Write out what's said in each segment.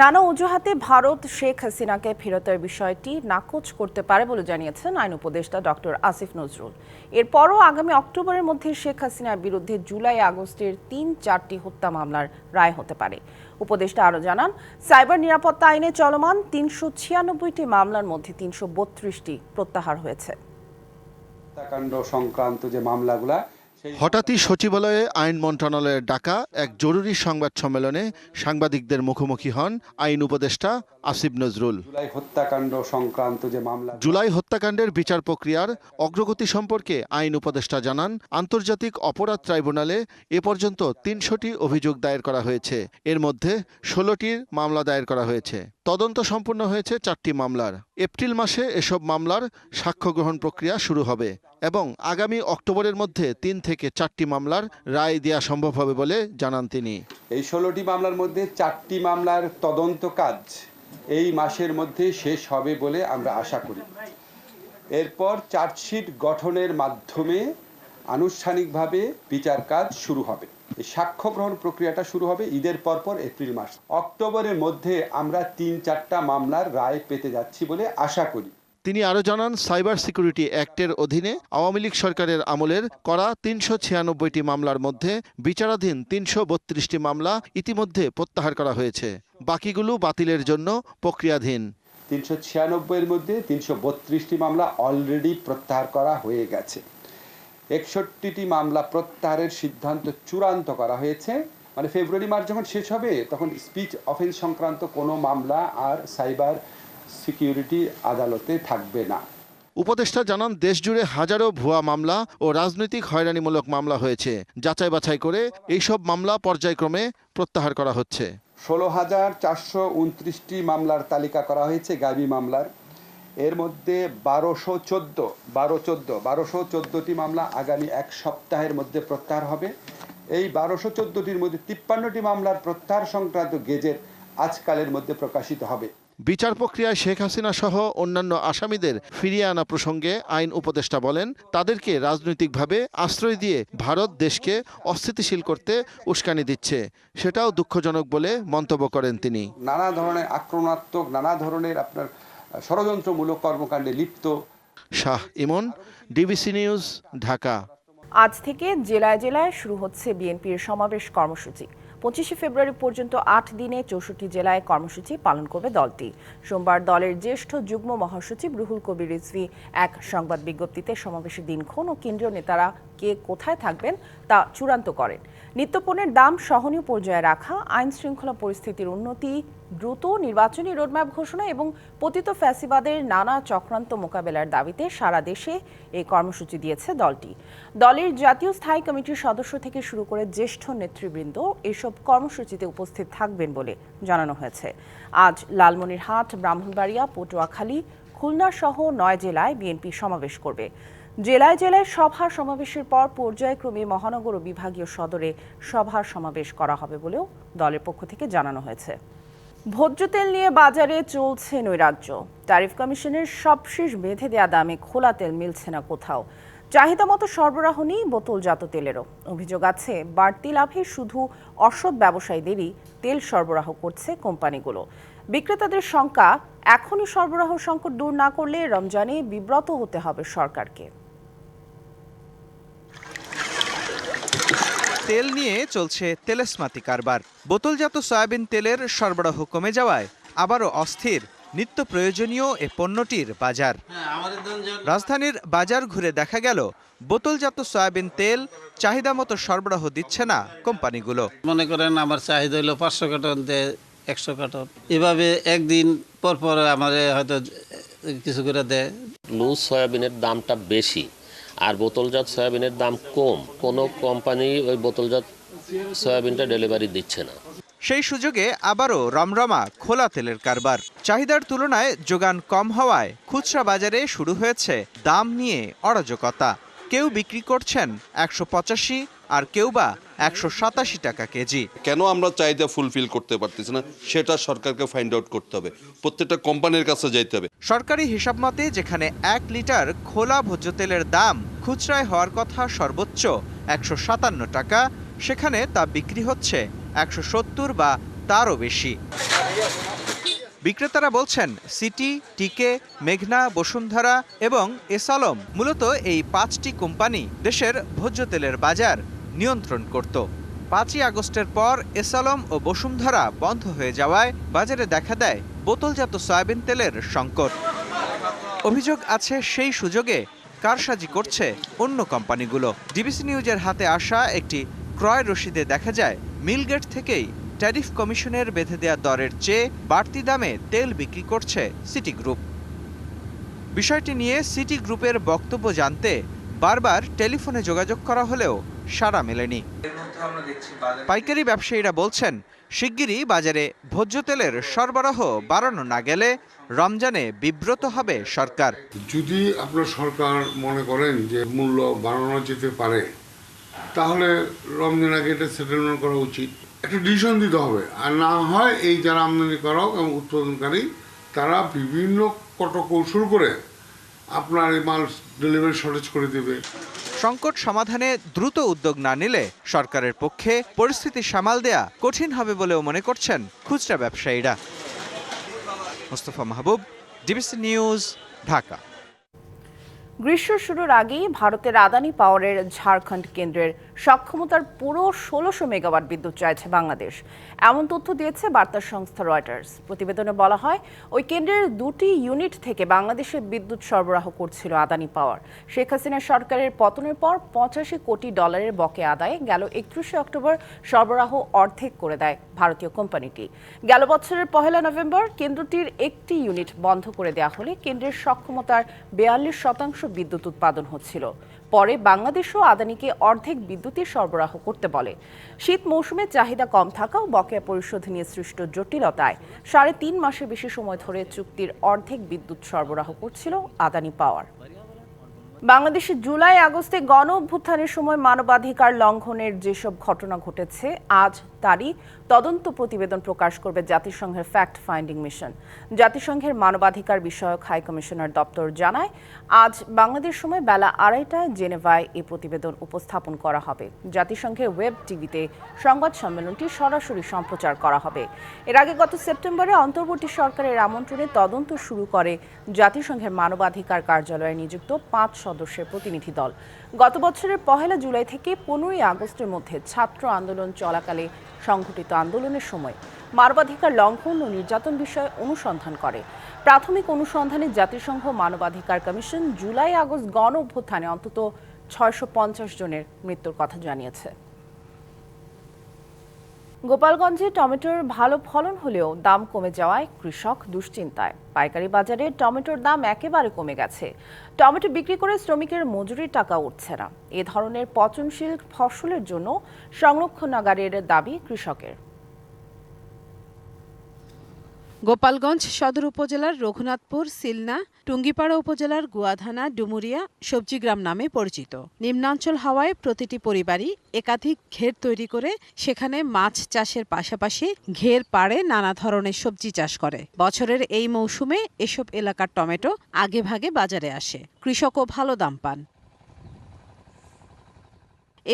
নানা অজুহাতে ভারত শেখ হাসিনাকে ফেরতের বিষয়টি নাকচ করতে পারে বলে জানিয়েছেন আইন উপদেষ্টা ডক্টর আসিফ নজরুল। এরপরও আগামী অক্টোবরের মধ্যে শেখ হাসিনার বিরুদ্ধে জুলাই আগস্টের তিন চারটি হত্যা মামলার রায় হতে পারে। উপদেষ্টা আরও জানান, সাইবার নিরাপত্তা আইনে চলমান তিনশো ছিয়ানব্বইটি মামলার মধ্যে তিনশো বত্রিশটি প্রত্যাহার হয়েছে। হত্যাকাণ্ড সংক্রান্ত যে মামলাগুলা হঠাৎই সচিবালয়ে আইন মন্ত্রণালয়ের ডাকা এক জরুরি সংবাদ সম্মেলনে সাংবাদিকদের মুখোমুখি হন আইন উপদেষ্টা আসিফ নজরুল। জুলাই হত্যাকাণ্ড সংক্রান্ত যে মামলা জুলাই হত্যাকাণ্ডের বিচার প্রক্রিয়ার অগ্রগতি সম্পর্কে আইন উপদেষ্টা জানান আন্তর্জাতিক অপরাধ ট্রাইব্যুনালে এ পর্যন্ত তিনশোটি অভিযোগ দায়ের করা হয়েছে। এর মধ্যে ষোলোটির মামলা দায়ের করা হয়েছে। তদন্ত সম্পূর্ণ হয়েছে চারটি মামলার। এপ্রিল মাসে এসব মামলার সাক্ষ্য গ্রহণ প্রক্রিয়া শুরু হবে। এবং আগামী অক্টোবরের মধ্যে তিন থেকে চারটি মামলার রায় দেওয়া সম্ভব হবে বলে জানান তিনি। এই ষোলোটি মামলার মধ্যে চারটি মামলার তদন্ত কাজ এই মাসের মধ্যে শেষ হবে বলে আমরা আশা করি। এরপর চার্জশিট গঠনের মাধ্যমে আনুষ্ঠানিকভাবে বিচার কাজ শুরু হবে। সাক্ষ্য গ্রহণ প্রক্রিয়াটা শুরু হবে ঈদের পরপর এপ্রিল মাস। অক্টোবরের মধ্যে আমরা তিন চারটা মামলার রায় পেতে যাচ্ছি বলে আশা করি। তিনি আরও জানান, সাইবার সিকিউরিটি অ্যাক্টের অধীনে আওয়ামী লীগ সরকারের আমলের করা তিনশো ছিয়ানব্বইটি মামলার মধ্যে বিচারাধীন তিনশো বত্রিশটি মামলা ইতিমধ্যে প্রত্যাহার করা হয়েছে। বাকিগুলো বাতিলের জন্য প্রক্রিয়াধীন। তিনশো ছিয়ানব্বইয়ের মধ্যে তিনশো বত্রিশটি মামলা অলরেডি প্রত্যাহার করা হয়ে গেছে। একষট্টিটি মামলা প্রত্যাহারের সিদ্ধান্ত চূড়ান্ত করা হয়েছে। মানে ফেব্রুয়ারি, মার্চ যখন শেষ হবে, তখন স্পিচ অফেন্স সংক্রান্ত কোনো মামলা আর সাইবার সিকিউরিটি আদালতে থাকবে না। উপদেষ্টা জানান দেশজুড়ে হাজারো ভুয়া মামলা ও রাজনৈতিক হয়রানিমূলক মামলা হয়েছে। যাচাই বাছাই করে এইসব মামলা পর্যায়ক্রমে প্রত্যাহার করা হচ্ছে। ষোলো হাজার চারশো উনত্রিশটি মামলার তালিকা করা হয়েছে গাবি মামলার। এর মধ্যে বারোশো চোদ্দ বারো চোদ্দ বারোশো চোদ্দোটি মামলা আগামী এক সপ্তাহের মধ্যে প্রত্যাহার হবে। এই বারোশো চোদ্দোটির মধ্যে তিপ্পান্নটি মামলার প্রত্যাহার সংক্রান্ত গেজেট আজকালের মধ্যে প্রকাশিত হবে। বিচার প্রক্রিয়ায় শেখ হাসিনা সহ অন্যান্য আসামিদের ফিরিয়ে আনা প্রসঙ্গে আইন উপদেষ্টা বলেন তাদেরকে রাজনৈতিকভাবে আশ্রয় দিয়ে ভারত দেশকে অস্থিতিশীল করতে উস্কানি দিচ্ছে। সেটাও দুঃখজনক বলে মন্তব্য করেন তিনি। নানা ধরনের আক্রমণাত্মক নানা ধরনের আপনার ষড়যন্ত্রমূলক কর্মকাণ্ডে লিপ্ত। Shah Imon DBC news Dhaka. আজ থেকে জেলায় জেলায় শুরু হচ্ছে বিএনপির সমাবেশ কর্মসূচি। পঁচিশে ফেব্রুয়ারি পর্যন্ত আট দিনে চৌষট্টি জেলায় কর্মসূচি পালন করবে দলটি। সোমবার দলের জ্যেষ্ঠ যুগ্ম মহাসচিব রুহুল কবির রিজভি এক সংবাদ বিজ্ঞপ্তিতে সমাবেশের দিনক্ষণ ও কেন্দ্রীয় নেতারা কে কোথায় থাকবেন তা চূড়ান্ত করেন। নিত্যপণ্যের দাম সহনীয় পর্যায়ে রাখা, আইন শৃঙ্খলা পরিস্থিতির উন্নতি, দ্রুত নির্বাচনী রোডম্যাপ ঘোষণা এবং পতিত ফ্যাসিবাদের নানা চক্রান্ত মোকাবেলার দাবিতে সারা দেশে এই কর্মসূচি দিয়েছে দলটি। দলের জাতীয় স্থায়ী কমিটির সদস্য থেকে শুরু করে জ্যেষ্ঠ নেতৃবৃন্দ এসব কর্মসূচিতে উপস্থিত থাকবেন বলে জানানো হয়েছে। আজ লালমনিরহাট, ব্রাহ্মণবাড়িয়া, পটুয়াখালী, খুলনা সহ নয় জেলায় বিএনপি সমাবেশ করবে। জেলায় জেলায় সভা সমাবেশের পর পর্যায়ক্রমে মহানগর ও বিভাগীয় সদরে সভা সমাবেশ করা হবে বলেও দলের পক্ষ থেকে জানানো হয়েছে। ভোজ্য তেল নিয়ে বাজারে চলছে নৈরাজ্য। ট্যারিফ কমিশনের সবশেষ বেঁধে দেয়া দামে খোলা তেল মিলছে না কোথাও। চাহিদা মতো সরবরাহ নেই বোতলজাত তেলেরও। অভিযোগ আছে, বাড়তি লাভে শুধু অসৎ ব্যবসায়ীদেরই তেল সরবরাহ করছে কোম্পানিগুলো। বিক্রেতাদের শঙ্কা, এখনই সরবরাহ সংকট দূর না করলে রমজানে বিব্রত হতে হবে সরকারকে। তেল নিয়ে চলছে তেলেসমাতি কারবার। বোতলজাত সয়াবিন তেলের সরবরাহ কমে যাওয়ায় আবারও অস্থির। নিত্য প্রয়োজনীয় এ পণ্যটির বাজার। রাজধানীর বাজার ঘুরে দেখা গেল বোতলজাত সয়াবিন তেল চাহিদা মতো সরবরাহ দিচ্ছে না কোম্পানিগুলো। মনে করেন আমার চাহিদা হলো পাঁচশো কার্টন দেয় একশো কার্টন। এভাবে একদিন পর পর আমার হয়তো কিছু করে দেয়। লুজ সয়াবিনের দামটা বেশি। আর বোতলজাত সয়াবিনের দাম কম। কোনো কোম্পানি ওই বোতলজাত সয়াবিনটা ডেলিভারি দিচ্ছে না। সেই সুযোগে আবারও রমরমা খোলা তেলের কারবার। চাহিদার তুলনায় যোগান কম হওয়ায় খুচরা বাজারে শুরু হয়েছে দাম নিয়ে অরাজকতা। কেউ বিক্রি করছেন একশো পঁচাশি আর কেউ বা একশো সাতাশি টাকা কেজি। কেন আমরা চাহিদা ফুলফিল করতে পারতেছি না? সেটা সরকারকে ফাইন্ড আউট করতে হবে। প্রত্যেকটা কোম্পানির কাছে যাইতে হবে। সরকারি হিসাব মতে যেখানে এক লিটার খোলা ভোজ্য তেলের দাম খুচরায় হওয়ার কথা সর্বোচ্চ একশো সাতান্ন টাকা সেখানে তা বিক্রি হচ্ছে একশো সত্তর বা তারও বেশি। বিক্রেতারা বলছেন সিটি টিকে মেঘনা বসুন্ধরা এবং এসালম মূলত এই পাঁচটি কোম্পানি দেশের ভোজ্য তেলের বাজার। নিয়ন্ত্রণ করত। পাঁচই আগস্টের পর এসালম ও বসুন্ধরা বন্ধ হয়ে যাওয়ায় বাজারে দেখা দেয় বোতলজাত সয়াবিন তেলের সংকট। অভিযোগ আছে সেই সুযোগে কারসাজি করছে অন্য কোম্পানিগুলো। ডিবিসি নিউজের হাতে আসা একটি ক্রয় রসিদে দেখা যায়, মিলগেট থেকেই ট্যারিফ কমিশনের বেঁধে দেওয়া দরের চেয়ে বাড়তি দামে তেল বিক্রি করছে সিটি গ্রুপ বিষয়টি নিয়ে সিটি গ্রুপের বক্তব্য জানতে বারবার টেলিফোনে যোগাযোগ করা হলেও সাড়া মেলেনি। পাইকারি ব্যবসায়ীরা বলছেন, শিগগিরই বাজারে ভোজ্য তেলের সরবরাহ বাড়ানো না গেলে রমজানে বিব্রত হবে সরকার। যদি আপনার সরকার মনে করেন যে মূল্য বাড়ানো যেতে পারে, তাহলে রমজান আগে এটা সেটেলমেন্ট করা উচিত। একটা ডিসিশন দিতে হবে। আর না হয় এই যারা আমদানি করাও এবং উৎপাদনকারী, তারা বিভিন্ন কৌশল করে আপনার এই মাল ডেলিভারি শর্টেজ করে দেবে। সংকট সমাধানে দ্রুত উদ্যোগ না নিলে সরকারের পক্ষে পরিস্থিতি সামাল দেয়া কঠিন হবে বলেও মনে করছেন খুচরা ব্যবসায়ীরা। Mustafa Mahbub, DBC news, Dhaka. গ্রীষ্ম শুরুর আগেই ভারতের আদানি পাওয়ারের ঝাড়খণ্ড কেন্দ্রের সক্ষমতার পুরো ষোলোশো মেগাওয়াট বিদ্যুৎ চাইছে বাংলাদেশ। এমন তথ্য দিয়েছে বার্তা সংস্থা রয়টার্স। প্রতিবেদনে বলা হয়, ওই কেন্দ্রের দুটি ইউনিট থেকে বাংলাদেশে বিদ্যুৎ সরবরাহ করছিল আদানি পাওয়ার। শেখ হাসিনা সরকারের পতনের পর পঁচাশি কোটি ডলারের বকে আদায়ে গেল একত্রিশে অক্টোবর সরবরাহ অর্ধেক করে দেয় ভারতীয় কোম্পানিটি। গেল বছরের পহেলা নভেম্বর কেন্দ্রটির একটি ইউনিট বন্ধ করে দেওয়া হলে কেন্দ্রের সক্ষমতার বেয়াল্লিশ শতাংশ বিদ্যুৎ উৎপাদন হচ্ছিল। পরে বাংলাদেশও আদানিকে অর্ধেক বিদ্যুতের সরবরাহ করতে বলে। শীত মৌসুমে চাহিদা কম থাকা ও বকেয়া পরিশোধ নিয়ে সৃষ্ট জটিলতায় সাড়ে তিন মাসের বেশি সময় ধরে চুক্তির অর্ধেক বিদ্যুৎ সরবরাহ করছিল আদানি পাওয়ার। বাংলাদেশে জুলাই আগস্টে গণ অভ্যুত্থানের সময় মানবাধিকার লঙ্ঘনের যেসব ঘটনা ঘটেছে, আজ তারই তদন্ত প্রতিবেদন প্রকাশ করবে জাতিসংঘের ফ্যাক্ট ফাইন্ডিং মিশন জাতিসংঘের মানবাধিকার বিষয়ক হাই কমিশনার দপ্তর জানায়, আজ বাংলাদেশ সময় বেলা আড়াইটায় জেনেভায় এই প্রতিবেদন উপস্থাপন করা হবে। জাতিসংঘের ওয়েব টিভিতে সংবাদ সম্মেলনটি সরাসরি সম্প্রচার করা হবে। এর আগে গত সেপ্টেম্বরে অন্তর্বর্তী সরকারের আমন্ত্রণে তদন্ত শুরু করে জাতিসংঘের মানবাধিকার কার্যালয়ে নিযুক্ত পাঁচ সদস্যের প্রতিনিধি দল। গত বছরের পহেলা জুলাই থেকে পনেরোই আগস্টের মধ্যে ছাত্র আন্দোলন চলাকালে সংঘটিত আন্দোলনের সময় মানবাধিকার লঙ্ঘন ও নির্যাতন বিষয়ে অনুসন্ধান করে। প্রাথমিক অনুসন্ধানে জাতিসংঘ মানবাধিকার কমিশন জুলাই আগস্ট গণ অভ্যুত্থানে অন্তত ছয়শো পঞ্চাশ জনের মৃত্যুর কথা জানিয়েছে। গোপালগঞ্জে টমেটোর ভালো ফলন হলেও দাম কমে যাওয়ায় কৃষক দুশ্চিন্তায়। পাইকারি বাজারে টমেটোর দাম একেবারে কমে গেছে। টমেটো বিক্রি করে শ্রমিকের মজুরির টাকা উঠছে না। এ ধরনের পচনশীল ফসলের জন্য সংরক্ষণাগারের দাবি কৃষকের। গোপালগঞ্জ সদর উপজেলার রঘুনাথপুর, সিলনা, টুঙ্গিপাড়া উপজেলার গুয়াধানা, ডুমুরিয়া, সবজিগ্রাম নামে পরিচিত। নিম্নাঞ্চল হওয়ায় প্রতিটি পরিবারই একাধিক ঘের তৈরি করে সেখানে মাছ চাষের পাশাপাশি ঘের পাড়ে নানা ধরনের সবজি চাষ করে। বছরের এই মৌসুমে এসব এলাকার টমেটো আগেভাগে বাজারে আসে। কৃষকও ভালো দাম পান।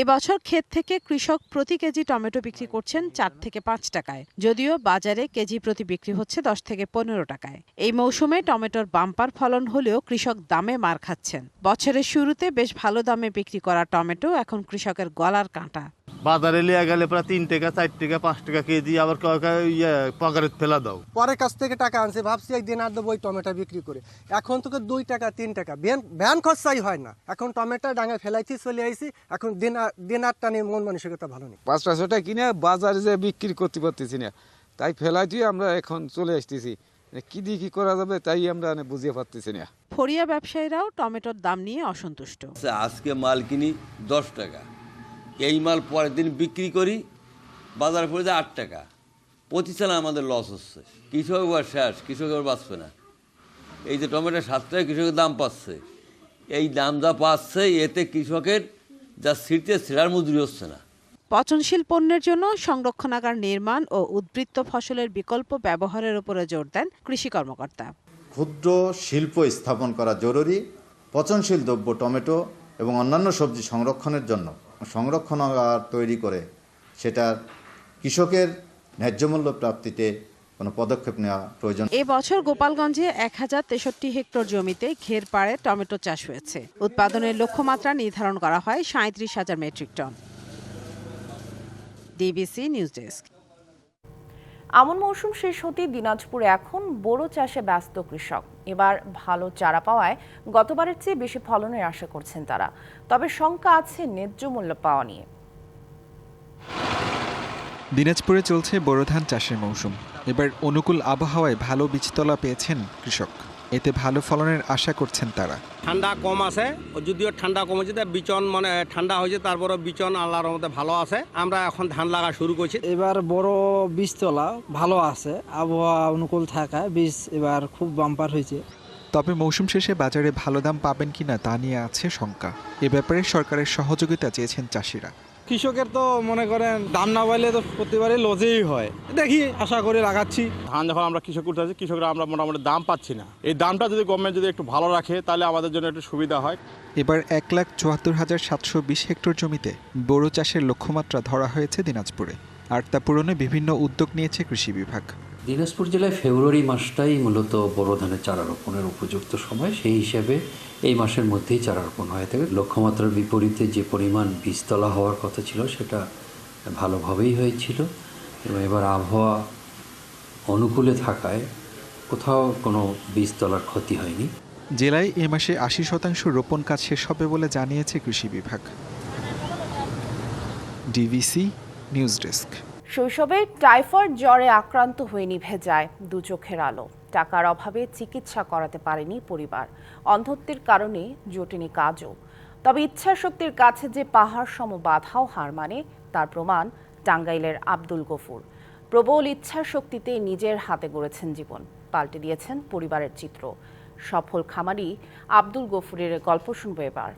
এবছর ক্ষেত থেকে কৃষক প্রতি কেজি টমেটো বিক্রি করছেন চার থেকে পাঁচ টাকায়। যদিও বাজারে কেজি প্রতি বিক্রি হচ্ছে দশ থেকে পনেরো টাকায়। এই মৌসুমে টমেটোর বাম্পার ফলন হলেও কৃষক দামে মার খাচ্ছেন। বছরের শুরুতে বেশ ভালো দামে বিক্রি করা টমেটো এখন কৃষকের গলার কাঁটা। বাজারে লিয়ে গেলে প্রায় তিন টাকা চার টাকা পাঁচ টাকা কেজি আবার কয় কয় ইয়ে পকারে ফেলা দাও। পরের কাছ থেকে টাকা আনছে ভাবছি একদিন আর দেবো ওই টমেটো বিক্রি করে। এখন তোকে দুই টাকা তিন টাকা। ভ্যান ভ্যান খরচাই হয় না। এখন টমেটো ডাঙায় ফেলাইছি চলে আইছি। এখন দিন আর দিন আর টানে মন মানসিকতা ভালো নেই। পাঁচ পাঁচশোটা কিনে বাজারে যে বিক্রি করতে পারতেছি না তাই ফেলাই দিয়ে আমরা এখন চলে আসতেছি। কি দিয়ে কি করা যাবে তাই আমরা মানে বুঝিয়ে পারতেছি না। ফরিয়া ব্যবসায়ীরাও টমেটোর দাম নিয়ে অসন্তুষ্ট। আজকে মাল কিনি দশ টাকা। এই মাল পরের দিন বিক্রি করি বাজার পড়ে যায় আট টাকা। পঁচিশ চালা আমাদের লস হচ্ছে। কৃষক বা শেষ কৃষক আর বাঁচবে না। এই যে টমেটো সাত টাকা কৃষকের দাম পাচ্ছে। এই দাম যা পাচ্ছে এতে কৃষকের যা ছিঁড়তে ছেঁড়ার মজুরি হচ্ছে না। পচনশীল পণ্যের জন্য সংরক্ষণাগার নির্মাণ ও উদ্বৃত্ত ফসলের বিকল্প ব্যবহারের উপরে জোর দেন কৃষি কর্মকর্তা। ক্ষুদ্র শিল্প স্থাপন করা জরুরি পচনশীল দ্রব্য টমেটো এবং অন্যান্য সবজি সংরক্ষণের জন্য। সংরক্ষণাগার তৈরি করে সেটার কৃষকের ন্যায্যমূল্য প্রাপ্তিতে কোনো পদক্ষেপ নেওয়া প্রয়োজন। এ বছর গোপালগঞ্জে এক হাজার তেষট্টি হেক্টর জমিতে ঘের পাড়ে টমেটো চাষ হয়েছে। উৎপাদনের লক্ষ্যমাত্রা নির্ধারণ করা হয় সাঁত্রিশ হাজার metric ton. DBC news desk. আমন মৌসুম শেষ হতেই দিনাজপুরে এখন বোরো চাষে ব্যস্ত কৃষক। এবার ভালো চারা পাওয়ায় গতবারের চেয়ে বেশি ফলনের আশা করছেন তারা। তবে শঙ্কা আছে ন্যায্য মূল্য পাওয়া নিয়ে। দিনাজপুরে চলছে বোরো ধান চাষের মৌসুম। এবার অনুকূল আবহাওয়ায় ভালো বীজতলা পেয়েছেন কৃষক। এতে ভালো ফলনের আশা করছেন তারা। ঠান্ডা কম আছে যদিও ঠান্ডা কম হয়েছে বিচন মানে ঠান্ডা হয়েছে তারপরে বিচন আল্লাহর মধ্যে ভালো আছে। আমরা এখন ধান লাগা শুরু করছি। এবার বড় বীজতলা ভালো আছে আবহাওয়া অনুকূল থাকায় বীজ এবার খুব বাম্পার হয়েছে। তবে মৌসুম শেষে বাজারে ভালো দাম পাবেন কিনা তা নিয়ে আছে শঙ্কা। এ ব্যাপারে সরকারের সহযোগিতা চেয়েছেন চাষিরা। কৃষকের তো মনে করেন দাম না পাইলে তো প্রতিবারই লজেই হয়। দেখি আশা করে লাগাচ্ছি ধান যখন আমরা কৃষক করতে আছি কৃষকরা আমরা মোটামুটি দাম পাচ্ছি না। এই দামটা যদি গভর্নমেন্ট যদি একটু ভালো রাখে তাহলে আমাদের জন্য একটু সুবিধা হয়। এবার এক লাখ চুয়াত্তর হাজার সাতশো বিশ হেক্টর জমিতে বোরো চাষের লক্ষ্যমাত্রা ধরা হয়েছে দিনাজপুরে। আর তা পূরণে বিভিন্ন উদ্যোগ নিয়েছে কৃষি বিভাগ। দিনাজপুর জেলায় ফেব্রুয়ারি মাসটাই মূলত বড় ধানের চারা রোপণের উপযুক্ত সময়। সেই হিসাবে এই মাসের মধ্যেই চারা রোপণ হয়ে। থাকে লক্ষ্যমাত্রার বিপরীতে যে পরিমাণ বীজতলা হওয়ার কথা ছিল সেটা ভালোভাবেই হয়েছিল। এবং এবার আবহাওয়া অনুকূলে থাকায় কোথাও কোনো বীজতলার ক্ষতি হয়নি। জেলায় এ মাসে আশি শতাংশ রোপণ কাজ শেষ হবে বলে জানিয়েছে কৃষি বিভাগ। DBC news desk. শৈশবে টাইফয়েড জ্বরে আক্রান্ত হয়ে নিভে যায় দু চোখের আলো। টাকার অভাবে চিকিৎসা করাতে পারেনি পরিবার। অন্ধত্বের কারণে জোটেনি কাজও। তবে ইচ্ছা শক্তির কাছে যে পাহাড় সম বাধাও হার মানে তার প্রমাণ টাঙ্গাইলের আব্দুল গফুর। প্রবল ইচ্ছা শক্তিতে নিজের হাতে গড়েছেন জীবন, পাল্টে দিয়েছেন পরিবারের চিত্র। সফল খামারি আব্দুল গফুরের গল্প শুনব এবার।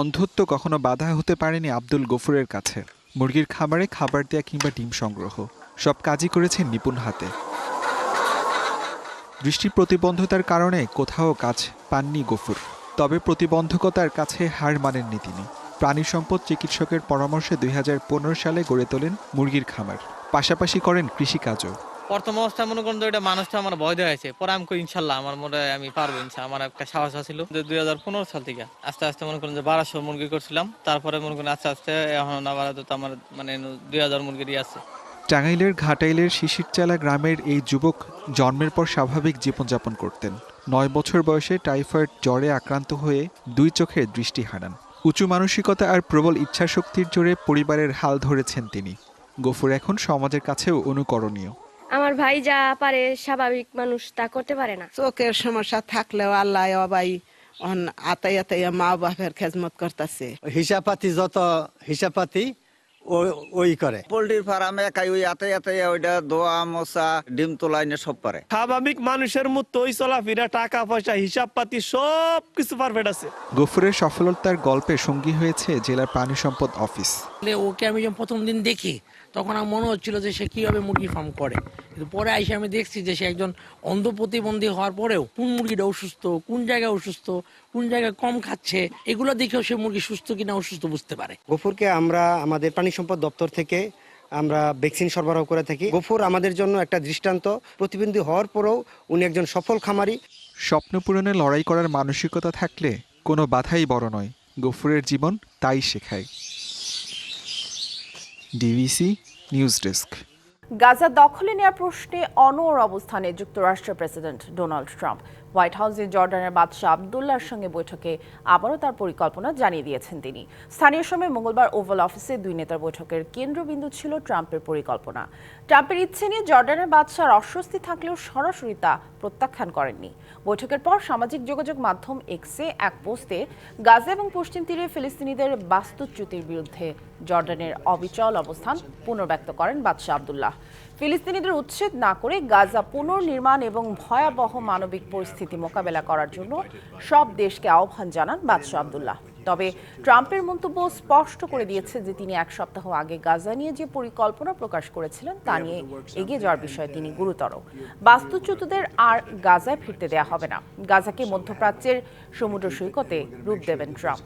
অন্ধত্ব কখনো বাধা হতে পারেনি আব্দুল গফুরের কাছে। মুরগির খাবারে খাবার দেয়া কিংবা ডিম সংগ্রহ। সব কাজই করেছেন নিপুণ হাতে। দৃষ্টি প্রতিবন্ধতার কারণে কোথাও কাজ পাননি গফুর। তবে প্রতিবন্ধকতার কাছে হার মানেননি তিনি। প্রাণী সম্পদ চিকিৎসকের পরামর্শে দুই সালে গড়ে তোলেন মুরগির খামার। পাশাপাশি করেন কৃষিকাজও। প্রথম অবস্থায় মনে করেন ওইটা মানুষটা আমার ভয় দেওয়া পরে আমি ইনশাল্লাহ আমার মনে আমি পারব আমার একটা সাহস ছিল যে দুই হাজার পনেরো সাল থেকে আস্তে আস্তে মনে করেন যে বারোশো মুরগি করছিলাম। তারপরে মনে করেন আস্তে আস্তে এখন আবার তো আমার মানে দুই হাজার মুরগিরই আছে। টাঙ্গাইলের ঘাটাইলের শিশিরচালা গ্রামের এই যুবক জন্মের পর স্বাভাবিক জীবনযাপন করতেন। নয় বছর বয়সে টাইফয়েড জ্বরে আক্রান্ত হয়ে দুই চোখে দৃষ্টি হারান। উঁচু মানসিকতা আর প্রবল ইচ্ছাশক্তির জোরে পরিবারের হাল ধরেছেন তিনি। গফুর এখন সমাজের কাছেও অনুকরণীয়। আমার ভাই যা পারে স্বাভাবিক মানুষ তা করতে পারে না। চোখের সমস্যা থাকলেও আল্লাহ বাই অন আতাই আতাই মা বাপের খেজমত করতেছে। হিসাবপাতি যত হিসাবপাতি ওই করে। পোল্ট্রির ফার্ম একাই ওই আতে আতে ওইটা দোয়া মশা ডিম তোলা এনে সব পারে স্বাভাবিক মানুষের মতো ওই চলাফেরা টাকা পয়সা হিসাব পাতি সব কিছু পারফেক্ট আছে। গফুরের সফলতার গল্পে সঙ্গী হয়েছে জেলার প্রাণী সম্পদ অফিস। ওকে আমি যখন প্রথম দিন দেখি তখন আমার মনে হচ্ছিল যে সে কীভাবে মুরগি ফার্ম করে। কিন্তু পরে আইসে আমি দেখছি যে সে একজন অন্ধ প্রতিবন্ধী হওয়ার পরেও কোন মুরগিটা অসুস্থ কোন জায়গায় অসুস্থ কোন জায়গায় কম খাচ্ছে এগুলো দেখেও সে মুরগি সুস্থ কিনা অসুস্থ বুঝতে পারে। গফুরকে আমরা আমাদের প্রাণী সম্পদ দপ্তর থেকে আমরা ভ্যাকসিন সরবরাহ করে থাকি। গফুর আমাদের জন্য একটা দৃষ্টান্ত প্রতিবন্ধী হওয়ার পরেও উনি একজন সফল খামারি। স্বপ্ন পূরণে লড়াই করার মানসিকতা থাকলে কোনো বাধাই বড় নয়। গফুরের জীবন তাই শেখায়। DVC news desk. গাজা দখলে নেওয়ার প্রশ্নে অনড় অবস্থানে যুক্তরাষ্ট্রের প্রেসিডেন্ট ডোনাল্ড ট্রাম্প। হোয়াইট হাউসে জর্ডানের বাদশাহ আবদুল্লাহর সঙ্গে বৈঠকে আবারও তার পরিকল্পনা জানিয়ে দিয়েছেন তিনি। স্থানীয় সময় মঙ্গলবার ওভাল অফিসে দুই নেতার বৈঠকের কেন্দ্রবিন্দু ছিল ট্রাম্পের পরিকল্পনা। ট্রাম্পের ইচ্ছে নিয়ে জর্ডানের বাদশার অস্বস্তি থাকলেও সরাসরি তা প্রত্যাখ্যান করেননি। বৈঠকের পর সামাজিক যোগাযোগ মাধ্যম এক্সে এক পোস্টে, গাজা এবং পশ্চিম তীরে ফিলিস্তিনিদের বাস্তুচ্যুতির বিরুদ্ধে জর্ডানের অবিচল অবস্থান পুনর্ব্যক্ত করেন বাদশাহ আবদুল্লাহ। ফিলিস্তিনিদের উচ্ছেদ না করে গাজা পুনর্নির্মাণ এবং ভয়াবহ মানবিক পরিস্থিতি মোকাবেলা করার জন্য সব দেশকে আহ্বান জানান বাদশাহ আবদুল্লাহ। তবে ট্রাম্পের মন্তব্য স্পষ্ট করে দিয়েছে যে তিনি এক সপ্তাহ আগে গাজা নিয়ে যে পরিকল্পনা প্রকাশ করেছিলেন, তা নিয়ে এগিয়ে যাওয়ার বিষয়ে তিনি গুরুতর। বাস্তুচ্যুতদের আর গাজায় ফিরতে দেয়া হবে না। গাজাকে মধ্যপ্রাচ্যের সমুদ্র সৈকতে রূপ দেবেন ট্রাম্প।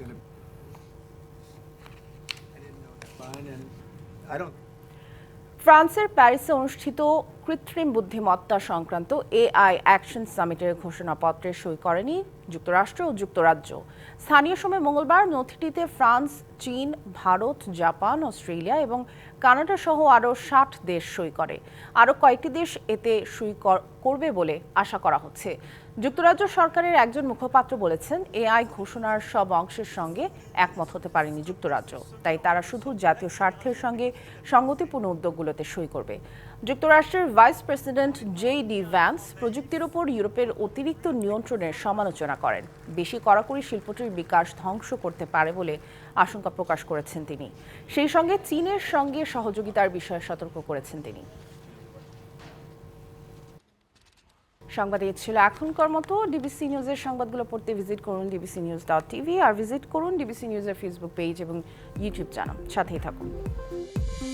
ফ্রান্সের প্যারিসে অনুষ্ঠিত কৃত্রিম বুদ্ধিমত্তা সংক্রান্ত এআই অ্যাকশন সামিটের ঘোষণাপত্রে সই করেনি যুক্তরাষ্ট্র ও যুক্তরাজ্য। স্থানীয় সময় মঙ্গলবার নথিটিতে ফ্রান্স, চীন, ভারত, জাপান, অস্ট্রেলিয়া এবং কানাডা সহ আরও ষাট দেশ সই করে। আরও কয়েকটি দেশ এতে সই কর- করবে বলে আশা করা হচ্ছে। যুক্তরাজ্য সরকারের একজন মুখপাত্র বলেছেন, এআই ঘোষণার সব অংশের সঙ্গে একমত হতে পারেনি যুক্তরাজ্য। তাই তারা শুধু জাতীয় স্বার্থের সঙ্গে সংগতিপূর্ণ উদ্যোগগুলোতে সই করবে। যুক্তরাষ্ট্রের vice president J D Vance প্রযুক্তির ওপর ইউরোপের অতিরিক্ত নিয়ন্ত্রণের সমালোচনা করেন। বেশি কড়াকড়ি শিল্পটির বিকাশ ধ্বংস করতে পারে বলে আশঙ্কা প্রকাশ করেছেন তিনি। সেই সঙ্গে চীনের সঙ্গে সহযোগিতার বিষয়ে সতর্ক করেছেন তিনি। সংবাদ ছিল এখনকার মতো। ডিবিসি নিউজের সংবাদগুলো পড়তে ভিজিট করুন ডিবিসি নিউজ ডট টিভি আর ভিজিট করুন ডিবিসি নিউজের ফেসবুক পেজ এবং ইউটিউব চ্যানেল সাথেই থাকুন।